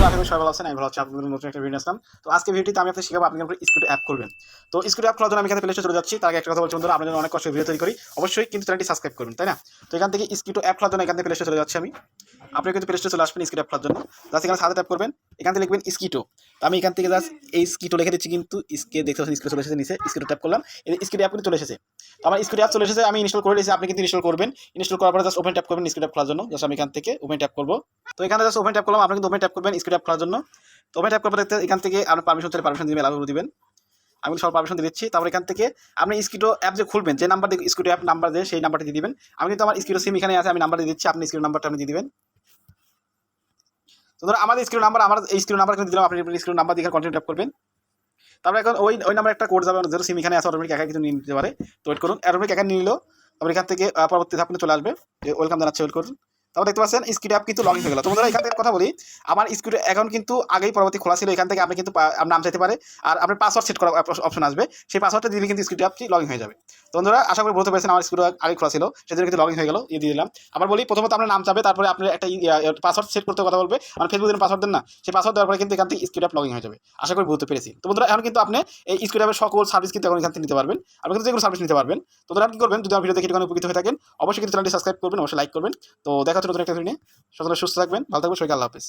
সবাই ভালো আছেন, আমি ভালো আছি। আপনাদের নতুন একটা ভিডিও আসলাম। তো আজকে ভিডিওতে আমি আপনি কীভাবে স্কুটি অ্যাপ করবেন। তো স্কুটি অ্যাপ খোলার জন্য আমি এখানে প্লে চলে যাচ্ছি। তার একটা কথা বলছি বন্ধুরা, আপনাদের অনেক কষ্ট ভিডিও তৈরি করি। অবশ্যই কিন্তু চ্যানেলটি সাবস্ক্রাইব করবেন, তাই না? তো এখান থেকে স্কুটি অ্যাপ খোলার জন্য এখান থেকে প্লে চলে যাচ্ছি আমি। আপনি কিন্তু প্লে চলে আসবেন স্কুটি অ্যাপ খোলার জন্য। জাস্ট এখানে সাথে ট্যাপ করবেন। এখান থেকে লিখবেন স্কিটো। তো আমি এখান থেকে জাস্ট এই স্কিটো লিখে দিচ্ছি কিন্তু স্কে দেখতে পাচ্ছেন, স্কিটো চলে এসেছে নিচে, স্কিটো ট্যাপ করলাম। স্কুটি অ্যাপ কিন্তু চলে এসেছে। তো আমার স্কুটি অ্যাপ চলে এসেছে, আমি ইনস্টল করে দিয়েছি আপনি কিন্তু ইনস্টল করবেন। ইনস্টল করার পরে জাস্ট ওপেন ট্যাপ করবেন স্কুটি অ্যাপ খোলার জন্য জাস্ট আমি এখান থেকে ওপেন ট্যাপ করব। তো এখানে জাস্ট ওপেন ট্যাপ করলাম, আপনি কিন্তু ওপেন ট্যাপ করবেন স্কুটি অ্যাপ খোলার জন্য। তো ওপেন ট্যাপ করার পরে এখান থেকে আপনার পারমিশন চাইলে পারমিশন দিবেন অ্যালাউ দিবেন। আমি সব পারমিশন দিয়ে দিচ্ছি। তারপর এখান থেকে আপনি স্কিটো অ্যাপ যে খুলবেন, যে নাম্বার দিয়ে, স্কিটো অ্যাপ নাম্বার দিয়ে সেই নাম্বারটি দিয়ে দিবেন। আমি কিন্তু আমার স্কিটো সিম এখানে আছে, আমি নাম্বার দিয়ে দিচ্ছি, আপনি স্কিটো নাম্বারটা আপনি দিয়ে দিবেন। তো ধরো আমাদের স্ক্রিন নাম্বার আমার এই স্ক্রিন নাম্বার কিন্তু দিলাম, আপনি স্ক্রিন নাম্বার দিয়ে কন্টিনিউ ট্যাপ করবেন। তারপরে এখন ওই ওই নাম্বার একটা কোড যাবে ধরো সিম এখানে আছে অটোমেটিক একা কিছু নিয়ে নিতে পারে। তো ওয়েট করুন অটোমেটিক একা নিয়ে নিল। তারপর এখান থেকে পরবর্তী ধাপ চলে আসবে। ওয়েলকাম জানাচ্ছে ওয়েট করুন। তারপর দেখতে পাচ্ছেন স্কিট অ্যাপ কিন্তু লগ ইন হয়ে গেল। তোমাদের এখান থেকে কথা বলি। আমার স্কিট অ্যাকাউন্ট কিন্তু আগেই পরবর্তী খোলা ছিল, এখান থেকে আপনি কিন্তু নাম চাইতে পারে। আর আপনার পাসওয়ার্ড সেট করা অপশন আসবে। সেই পাসওয়ার্ডটা দিলে কিন্তু স্কিট অ্যাপটি লগ ইন হয়ে যাবে। তো বন্ধুরা, আশা করি বলতে পেরেছেন, আমার স্কিট আগে খোলা ছিল। সেজন্য কিন্তু লগ ইন হয়ে গেল ইয়ে দিয়ে দিলাম। আবার বলি, প্রথমত আপনার নাম চাবে তারপরে আপনি একটা পাসওয়ার্ড সেট করতে কথা বলবে। মানে ফেসবুক পাসওয়ার্ড দেন না। সেই পাসওয়ার্ড দেওয়ার পরে কিন্তু এখান থেকে স্কিট অ্যাপ লগ ইন হয়ে যাবে। আশা করি বলতে পেরেছি। তো বন্ধুরা, এখন কিন্তু আপনি এই স্কিট অ্যাপের সকল সার্ভিস কিন্তু এখন এখান থেকে নিতে পারবেন। আপনি কিন্তু যেগুলো সার্ভিস নিতে পারবেন। তো তারা কি করবেন? যদি আমার ভিডিও দেখে কোনো উপকৃত হয়ে থাকেন, অবশ্যই কিন্তু চ্যানেলটি সাবস্ক্রাইব করবেন, অবশ্যই লাইক করবেন। তো দেখা হচ্ছে নতুন একটা ভিডিও নিয়ে। সকলে সুস্থ থাকবেন ভালো থাকবেন সবাইকে আল্লাহ হাফিজ।